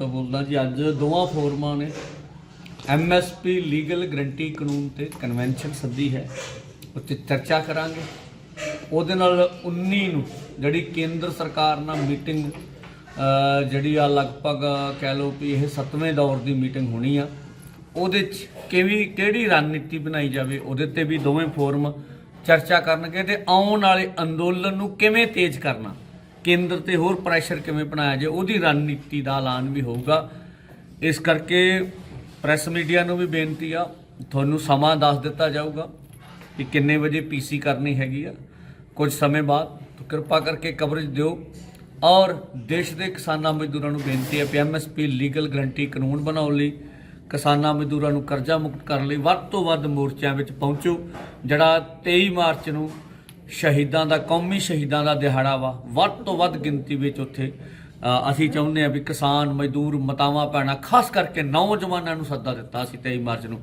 ਤੋਂ ਬੋਲਦਾ ਜੀ, ਅੱਜ ਦੋਵਾਂ ਫੋਰਮਾਂ ਨੇ। ਐਮਐਸਪੀ ਲੀਗਲ ਗਰੰਟੀ ਕਾਨੂੰਨ ਤੇ ਕਨਵੈਨਸ਼ਨ ਸੱਦੀ ਹੈ, ਉੱਤੇ ਚਰਚਾ ਕਰਾਂਗੇ। ਉਹਦੇ ਨਾਲ 19 ਨੂੰ ਜਿਹੜੀ ਕੇਂਦਰ ਸਰਕਾਰ ਨਾਲ ਮੀਟਿੰਗ ਜਿਹੜੀ ਆ ਲਗਭਗ ਕਹਿ ਲਓ ਵੀ ਇਹ 7ਵੇਂ ਦੌਰ ਦੀ ਮੀਟਿੰਗ ਹੋਣੀ ਆ, ਉਹਦੇ ਚ ਕਿਵੇਂ, ਕਿਹੜੀ ਰਣਨੀਤੀ ਬਣਾਈ ਜਾਵੇ, ਉਹਦੇ ਤੇ ਵੀ ਦੋਵੇਂ ਫੋਰਮ ਚਰਚਾ ਕਰਨਗੇ ਤੇ ਆਉਣ ਵਾਲੇ ਅੰਦੋਲਨ ਨੂੰ ਕਿਵੇਂ ਤੇਜ਼ ਕਰਨਾ। ਕੇਂਦਰ ਤੇ ਹੋਰ ਪ੍ਰੈਸ਼ਰ ਕਿਵੇਂ ਬਣਾਇਆ ਜਾਏ, ਉਹਦੀ ਰਣਨੀਤੀ ਦਾ ਐਲਾਨ ਵੀ ਹੋਊਗਾ। ਇਸ ਕਰਕੇ ਪ੍ਰੈਸ ਮੀਡੀਆ ਨੂੰ ਵੀ ਬੇਨਤੀ ਆ, ਤੁਹਾਨੂੰ ਸਮਾਂ ਦੱਸ ਦਿੱਤਾ ਜਾਊਗਾ ਕਿ ਕਿੰਨੇ ਵਜੇ ਪੀਸੀ ਕਰਨੀ ਹੈਗੀ ਆ। ਕੁਝ ਸਮੇਂ ਬਾਅਦ ਕਿਰਪਾ ਕਰਕੇ ਕਵਰੇਜ ਦਿਓ। ਔਰ ਦੇਸ਼ ਦੇ ਕਿਸਾਨਾਂ ਮਜ਼ਦੂਰਾਂ ਨੂੰ ਬੇਨਤੀ ਹੈ ਕਿ ਐਮਐਸਪੀ ਲੀਗਲ ਗਰੰਟੀ ਕਾਨੂੰਨ ਬਣਾਉਣ ਲਈ, ਕਿਸਾਨਾਂ ਮਜ਼ਦੂਰਾਂ ਨੂੰ ਕਰਜ਼ਾ ਮੁਕਤ ਕਰਨ ਲਈ ਵੱਧ ਤੋਂ ਵੱਧ ਮੋਰਚਿਆਂ ਵਿੱਚ ਪਹੁੰਚੋ, ਜਿਹੜਾ 23 ਮਾਰਚ ਨੂੰ ਸ਼ਹੀਦਾਂ ਦਾ, ਕੌਮੀ ਸ਼ਹੀਦਾਂ ਦਾ ਦਿਹਾੜਾ ਵਾ। ਵੱਧ ਤੋਂ ਵੱਧ ਗਿਣਤੀ ਵਿੱਚ ਉੱਥੇ ਅਸੀਂ ਚਾਹੁੰਦੇ ਹਾਂ ਵੀ ਕਿਸਾਨ, ਮਜ਼ਦੂਰ, ਮਤਾਵਾਂ ਪੈਣਾ ਖਾਸ ਕਰਕੇ ਨੌਜਵਾਨਾਂ ਨੂੰ ਸੱਦਾ ਦਿੱਤਾ ਸੀ 23 ਮਾਰਚ ਨੂੰ।